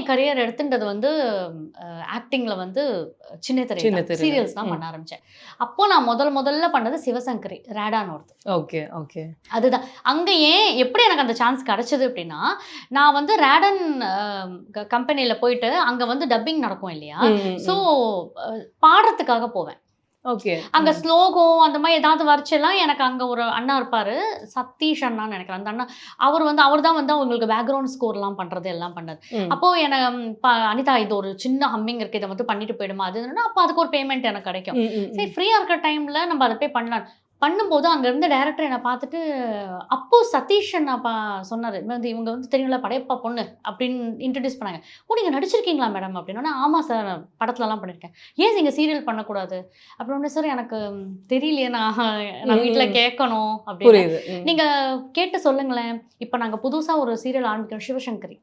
என் career எடுத்துன்றது வந்து ஆக்டிங்ல வந்து சின்ன திரை. சீரியல்ஸ் தான். பண்ண ஆரம்பிச்சேன். அப்போ நான் முதல் முதல்ல பண்ணது சிவசங்கரி ரேடான் ஒருத்தர் ஓகே ஓகே. அதுதான். அங்கே ஏன் எப்படி எனக்கு அந்த சான்ஸ் கிடைச்சது அப்படின்னா நான் வந்து ரேடன் கம்பெனியில் போயிட்டு அங்கே வந்து டப்பிங் நடக்கும் இல்லையா? ஸோ பாடுறதுக்காக போவேன். ஓகே. அங்கே ஸ்லோகம் அந்த மாதிரி ஏதாவது வரைச்செல்லாம் எனக்கு அங்கே ஒரு அண்ணா இருப்பார். சதீஷ் அண்ணான்னு நினைக்கிறேன். அந்த அண்ணா அவர் வந்து அவர் தான் வந்து அவங்களுக்கு பேக்ரவுண்ட் ஸ்கோர்லாம் பண்ணுறது எல்லாம் பண்ணது அப்போ எனக்கு அனிதா இது ஒரு சின்ன ஹம்மிங் இருக்கு. இதை மட்டும் பண்ணிட்டு போயிடுமா? அதுன்னா அப்போ அதுக்கு ஒரு பேமெண்ட் எனக்கு கிடைக்கும். சரி ஃப்ரீயாக இருக்கிற டைமில் நம்ம அதை போய் பண்ணலாம். பண்ணும்போது அங்கே இருந்த டேரக்டர் என்னை பார்த்துட்டு அப்போ சதீஷ் அண்ணா பா சொன்னார். வந்து இவங்க வந்து தெரியும்ல படையப்பா பொண்ணு அப்படின்னு இன்ட்ரடியூஸ் பண்ணாங்க. ஓ நீங்கள் நடிச்சிருக்கீங்களா மேடம் அப்படின்னா ஆமாம் சார் படத்துலலாம் பண்ணியிருக்கேன் ஏன் நீங்கள் சீரியல் பண்ணக்கூடாது? அப்படின்னு சார் எனக்கு தெரியலையே நான் நான் வீட்டில். கேட்கணும் அப்படின்னு. நீங்கள் கேட்டு சொல்லுங்களேன். இப்போ நாங்கள் புதுசாக ஒரு சீரியல் ஆரம்பிக்கிறோம் சிவசங்கரி.